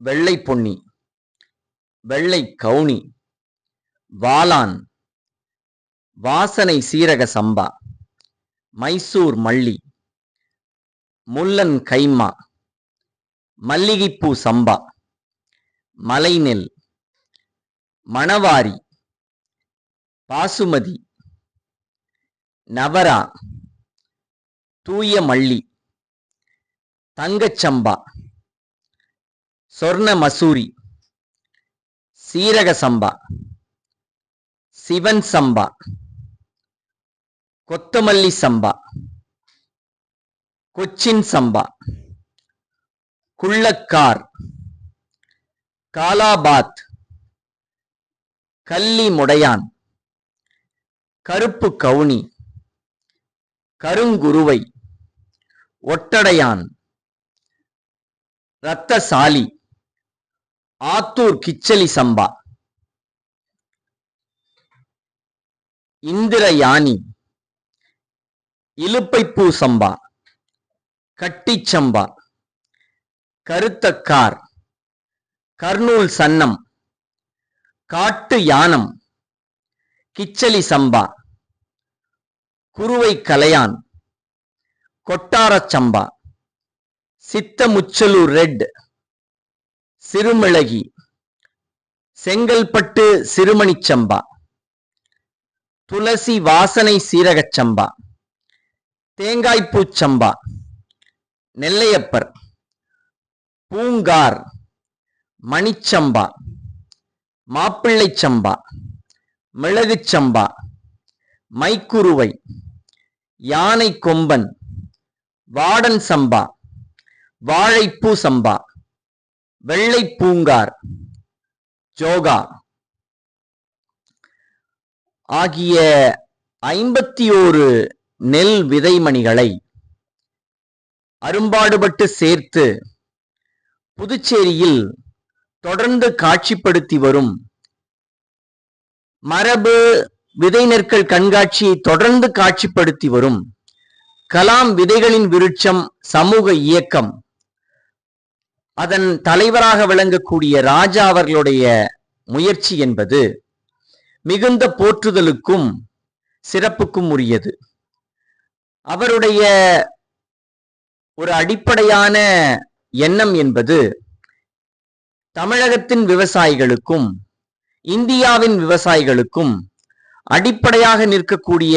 வெள்ளை பொன்னி வெள்ளை கவுனி வாளான் வாசனை சீரக சம்பா மைசூர் மல்லி முல்லன் கைமா மல்லிகைப்பூ சம்பா மலைநெல் மணவாரி பாசுமதி நவரா தூய மல்லி தங்கச்சம்பா சொர்ண மசூரி சீரக சம்பா சிவன் சம்பா கொத்தமல்லி சம்பா கொச்சின் சம்பா குள்ளக்கார் காலாபாத் கல்லி முடையான் கருப்பு கவுனி கருங்குருவை ஒட்டடையான் ரத்தசாலி ஆத்தூர் கிச்சலி சம்பா. இந்திரயானி இலுப்பைப்பூ சம்பா. கட்டிச்சம்பா கருத்தக்கார். கர்னூல் சன்னம். காட்டு யானம். கிச்சலி சம்பா. குருவை கலையான். கொட்டாரச் சம்பா. சித்தமுச்சலூர் ரெட். சிறுமிளகி. செங்கல்பட்டு சிறுமணிச்சம்பா துளசி வாசனை சீரகச் சம்பா. தேங்காய்ப்பூச்சம்பா நெல்லையப்பர். பூங்கார். மணிச்சம்பா மாப்பிள்ளைச் சம்பா. மிளகுச்சம்பா மைக்குருவை. யானை கொம்பன். வாடன் சம்பா. வாழைப்பூ சம்பா. வெள்ளை பூங்கார் ஜோகா ஆகிய ஐம்பத்தி ஓரு நெல் விதைமணிகளை அரும்பாடுபட்டு சேர்த்து புதுச்சேரியில் தொடர்ந்து காட்சிப்படுத்தி வரும் மரபு விதை நெற்கள் கண்காட்சியை தொடர்ந்து காட்சிப்படுத்தி வரும் கலாம் விதைகளின் விருட்சம் சமூக இயக்கம். அதன் தலைவராக விளங்கக்கூடிய ராஜா அவர்களுடைய முயற்சி என்பது மிகுந்த போற்றுதலுக்கும் சிறப்புக்கும் உரியது. அவருடைய ஒரு அடிப்படையான எண்ணம் என்பது தமிழகத்தின் விவசாயிகளுக்கும் இந்தியாவின் விவசாயிகளுக்கும் அடிப்படையாக நிற்கக்கூடிய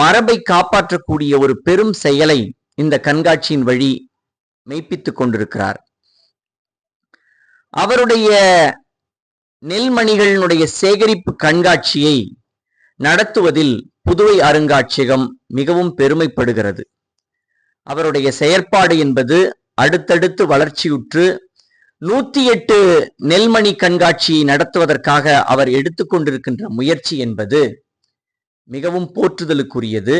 மரபை காப்பாற்றக்கூடிய ஒரு பெரும் செயலை இந்த கண்காட்சியின் வழி மெய்ப்பித்துக் கொண்டிருக்கிறார். அவருடைய நெல்மணிகளினுடைய சேகரிப்பு கண்காட்சியை நடத்துவதில் புதுவை அருங்காட்சியகம் மிகவும் பெருமைப்படுகிறது. அவருடைய செயற்பாடு என்பது அடுத்தடுத்து வளர்ச்சியுற்று நூத்தி எட்டு நெல்மணி கண்காட்சியை நடத்துவதற்காக அவர் எடுத்துக்கொண்டிருக்கின்ற முயற்சி என்பது மிகவும் போற்றுதலுக்குரியது.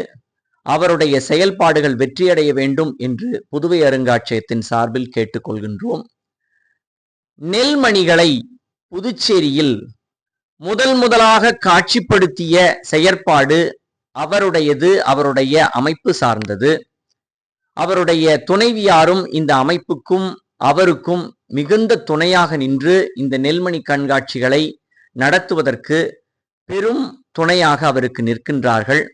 அவருடைய செயல்பாடுகள் வெற்றியடைய வேண்டும் என்று புதுவை அருங்காட்சியகத்தின் சார்பில் கேட்டுக்கொள்கின்றோம். நெல்மணிகளை புதுச்சேரியில் முதல் முதலாக காட்சிப்படுத்திய செயற்பாடு அவருடையது அவருடைய அமைப்பு சார்ந்தது. அவருடைய துணைவியாரும் இந்த அமைப்புக்கும் அவருக்கும் மிகுந்த துணையாக நின்று இந்த நெல்மணி கண்காட்சிகளை நடத்துவதற்கு பெரும் துணையாக அவருக்கு நிற்கின்றார்கள்.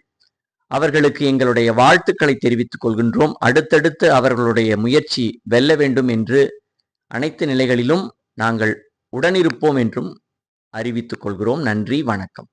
அவர்களுக்கு எங்களுடைய வாழ்த்துக்களை தெரிவித்துக் கொள்கின்றோம். அடுத்தடுத்து அவர்களுடைய முயற்சி வெல்ல வேண்டும் என்று அனைத்து நிலைகளிலும் நாங்கள் உடனிருப்போம் என்றும் அறிவித்துக் கொள்கிறோம். நன்றி வணக்கம்.